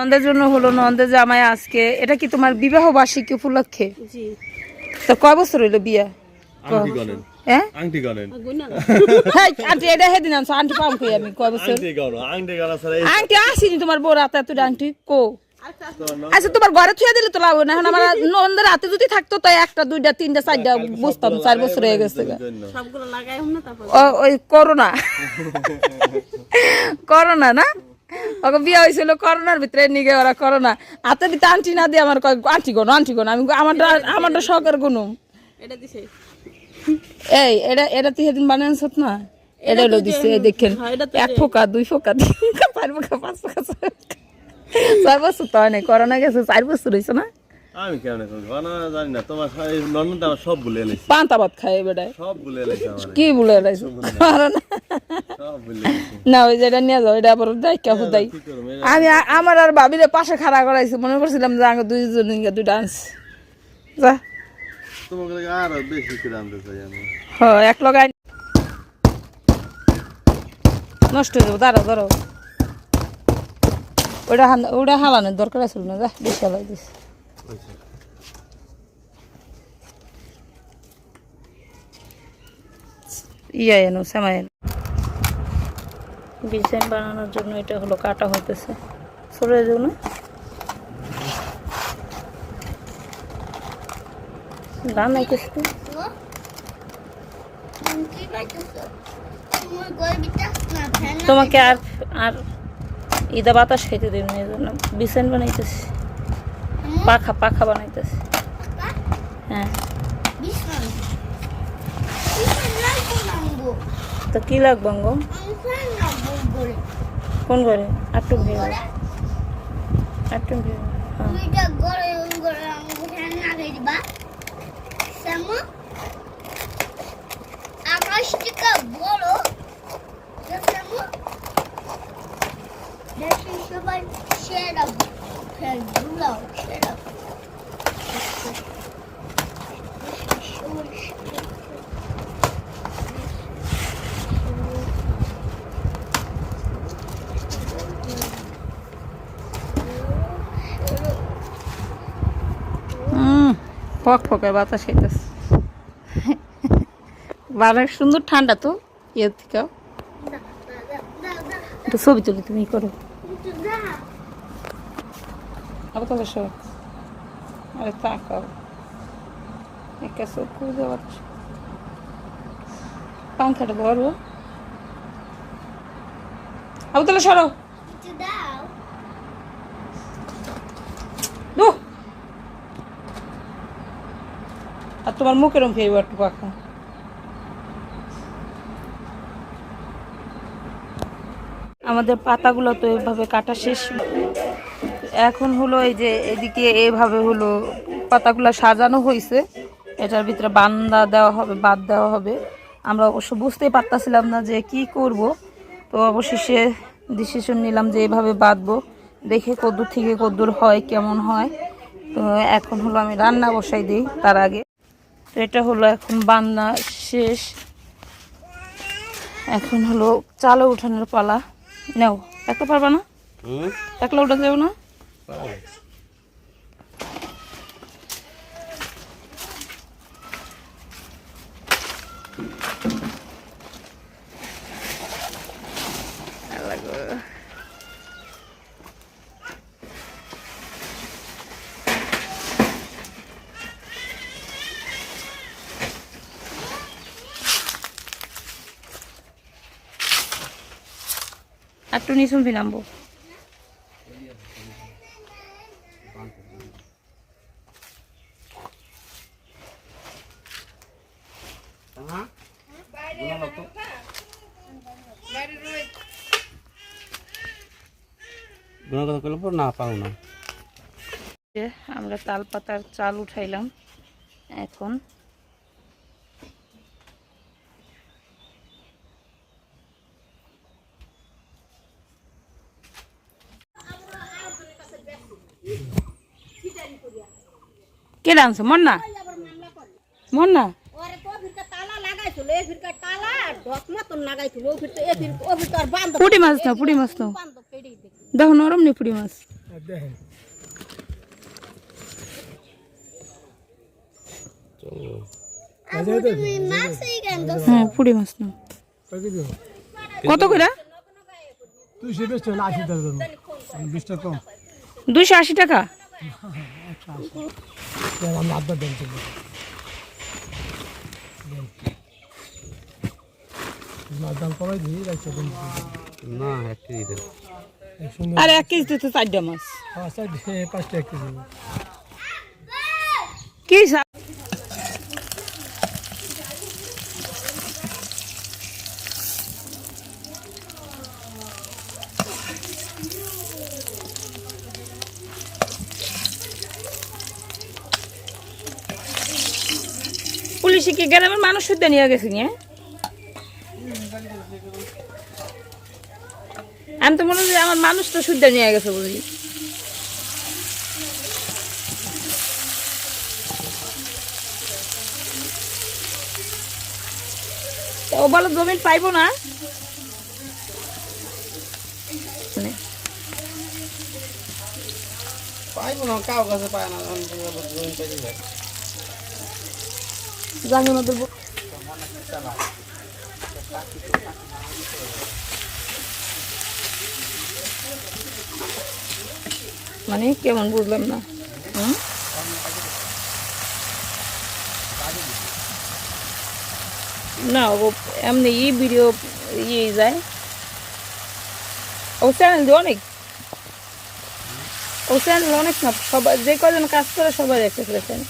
নন্দের জন্য হলো নন্দের জামাই আজকে। এটা কি তোমার বিবাহ বার্ষিকী উপলক্ষে? জি। তো কয় বছর হইল বিয়া? আংটি গনেন হ্যাঁ আংটি গনেন গুনা আন্টি এটা হেদিন আনছো। আন্টি পাম কই আমি? কয় বছর? আংটি গনো আংটি গনা ছাড়া আন্টি আসিনি তোমার বউ রাতে এত আন্টি কো? আচ্ছা আচ্ছা। তোমার ঘরে থুয়ে দিলে তো লাভ না। এখন আমার নন্দের রাতে যদি থাকতো তাই একটা দুইটা তিনটা চারটা বুঝতাম চার বছর হয়ে গেছে সবগুলো লাগাই না তারপর? ও- ওই করোনা। করোনা না? ওকে বিয়ে হয়েছিল করোনার ভিতরে নিগে ওরা করোনা। হাতে দিতে আন্টি না দিয়ে আমার আন্টি গোনো আন্টি গোনো আমি আমারটা আমারটা শখের গুনো। এটা দিছে। এই এটা এটা তুই সেদিন বানানছ না? এটা হলো দিছে দেখেন হ্যাঁ, এক ফোকা দুই ফোকা তিন ফোকা চার ফোকা পাঁচ ফোকা ছয় বছর তো হয় নাই করোনা গেছে চার বছর হয়েছে না? আমি কেমন জানি না তোমার ননদ আমার সব ভুলে এলাইছে পান্তা ভাত খাই বেটায়। সব ভুলে এলাইছে কি ভুলে এলাইছে না। ওই যেটা নিয়ে যাও এটা আবার দায়িকা হুদাই আমি আমার আর ভাবিরে পাশে খাড়া করাইছি মনে করছিলাম যে আগে দুইজন নিয়ে দুইটা আনছি। যা। তোমাকে লাগে বেশি করে আনতে চাই আমি। হ এক লগাই নষ্ট হয়ে যাব দাঁড়াও ওটা ওটা হালানোর দরকার আছিল না যা বেশি হালাই দিস ইয়া এনো ডিজাইন বানানোর জন্য এটা হলো কাটা হইতেছে। সরে যাও না। তো তোমাকে আর আর ইদা বাতাস খাইতে দিন এই জন্য বিছান বানাইতেছি। পাখা পাখা বানাইতেছে। হ্যাঁ। তো কি লাগবে গো কোন ঘরে আটটু ভিড় আটটু ভিড় হ্যাঁ। আকাশটিকে বড়। সবাই সেরা ফক ফকে বাতাস খাইতেছে অনেক সুন্দর ঠান্ডা তো ইয়ের থেকেও একটু ছবি তুলি তুমি করো আবার তো বসো আরে তাকাও একা চোখ খুঁজে বাতাস পাংখাটা ধরো আবু তাহলে সরো আর তোমার মুখের মুখে এবার একটু পাখা আমাদের পাতাগুলো তো এভাবে কাটা শেষ। এখন হলো এই যে এদিকে এভাবে হলো পাতাগুলো সাজানো হয়েছে এটার ভিতরে বান্দা দেওয়া হবে বাদ দেওয়া হবে। আমরা অবশ্য বুঝতেই পারতাছিলাম না যে কি করব। তো অবশেষে ডিসিশন নিলাম যে এভাবে বাঁধবো। দেখে কদ্দূর থেকে কদ্দূর হয় কেমন হয়। তো এখন হলো আমি রান্না বসাই দিই তার আগে। তো এটা হলো এখন বান্না শেষ। এখন হলো চালে উঠানোর পালা। নেও একটা পারবা না? একলা উঠা যাবে না? একটু নিচুম ফিনামবো গুণা কথা করলে পর না, পাও না। আমরা তাল পাতার চাল উঠাইলাম, এখন কে ডান্স মন না মন না ওরে তো ফিরকা তালা লাগাইছিল এ ফিরকা তালা ঢক মতন লাগাইছিল ও ফিরতে এ ফির ও ফিরকা আর বান্ধব পুটি মাছ নাও পুটি মাছ নাও কেডি দেখি। নরম নি পুটি মাছ। হ্যাঁ পুরি মাছ না কত করে? চলে আশি টাকা দুইশো আশি টাকা? দাম কমাই দিই দেন না এক কেজি দেন। আর এক কেজি তো চারটা মাছ। পাঁচটা পাঁচটা এক কেজি। কি? পুলিশে কি গ্রামের মানুষ শুদ্ধ নিয়ে গেছে নিয়ে? আমি তো মনে হয় আমার মানুষ তো শুদ্ধ নিয়ে গেছে বুঝলি ও বলো জমি পাইবো না। পাইবো না কাউ কাছে পায় না যখন জমি পেয়ে জানি ওদের ব- মানে কেমন বুঝলাম না? না, ও এমনি ই ভিডিও ইয়ে যায়। ও চ্যানেল দিয়ে অনেক। ও চ্যানেল অনেক না, সবাই যে কজন কাজ করে সবাই দেখতে পেরেছেন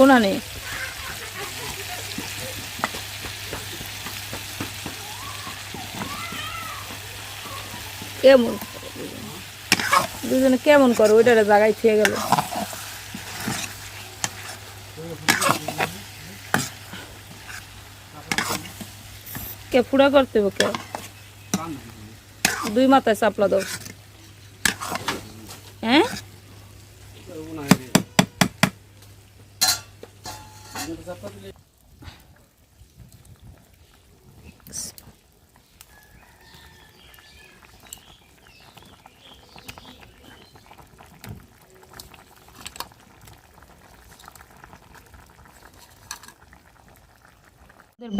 কোনা নেই। কেমন? দুজনে কেমন করো ওইটা জায়গায় খেয়ে গেল। কে ফুড়া করতে হবে কে? দুই মাথায় চাপলা দাও। হ্যাঁ?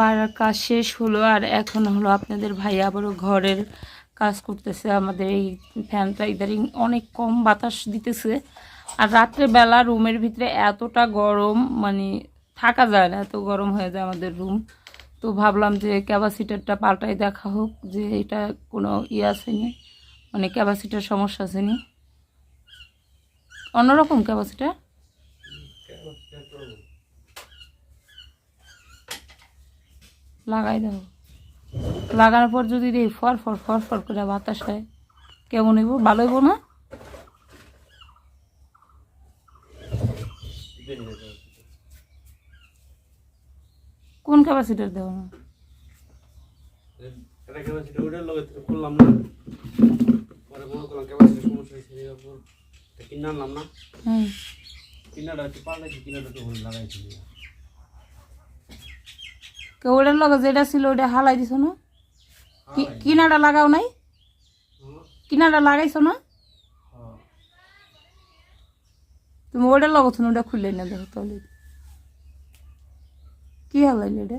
বাড়ার কাজ শেষ হলো আর এখন হলো আপনাদের ভাই আবারও ঘরের কাজ করতেছে। আমাদের এই ফ্যানটা ইদারিং অনেক কম বাতাস দিতেছে। আর রাত্রে বেলা রুমের ভিতরে এতটা গরম মানে থাকা যায় না, এত গরম হয়ে যায় আমাদের রুম তো ভাবলাম যে ক্যাপাসিটারটা পাল্টাই দেখা হোক, যে এটা কোনো ইয়ে আসেনি মানে ক্যাপাসিটার সমস্যা আসেনি। অন্যরকম ক্যাপাসিটার লাগাই দাও। লাগানোর পর যদি এই ফর ফর ফর ফর করে বাতাস হয়, কেমন হইব? ভালো হইব না? কোন ক্যাপাসিটার দেবো? না এটা ক্যাপাসিটি ওটার লগে করলাম না। পরে মনে করলাম ক্যাপাসিটি সমস্যা হয়েছে। তা কিনে আনলাম না। হুম। কিনাটা হচ্ছে পাল্টাইছি কিনাটা তো লাগাইছি। কেউ ওটার লগে যেটা ছিল ওটা হালাই দিছ না? কিনাটা লাগাও নাই? কিনাটা লাগাইছো না? তুমি ওটার লগত ওটা খুললে না দেখো তাহলে কি হালাইলে এটা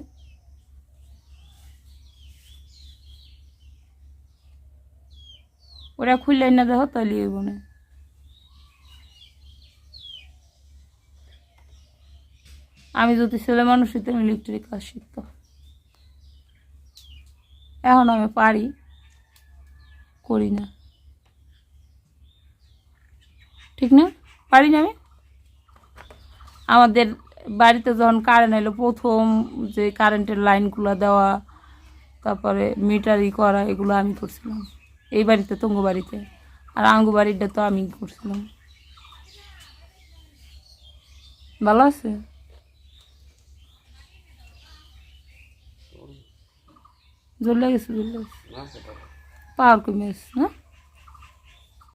ওটা খুললে না দেখো তাহলে হইব না। আমি যদি ছেলে মানুষ হইতাম ইলেকট্রিক কাজ শিখতাম এখন আমি পারি, করি না। ঠিক না? পারি না আমি? আমাদের বাড়িতে যখন কারেন্ট এলো প্রথম যে কারেন্টের লাইনগুলো দেওয়া তারপরে মিটারি করা এগুলো আমি করছিলাম। এই বাড়িতে তঙ্গ বাড়িতে। আর আঙ্গু বাড়িটা তো আমি করছিলাম। ভালো আছে? জ্বলে গেছে জ্বলে গেছে। পাওয়ার কমে না?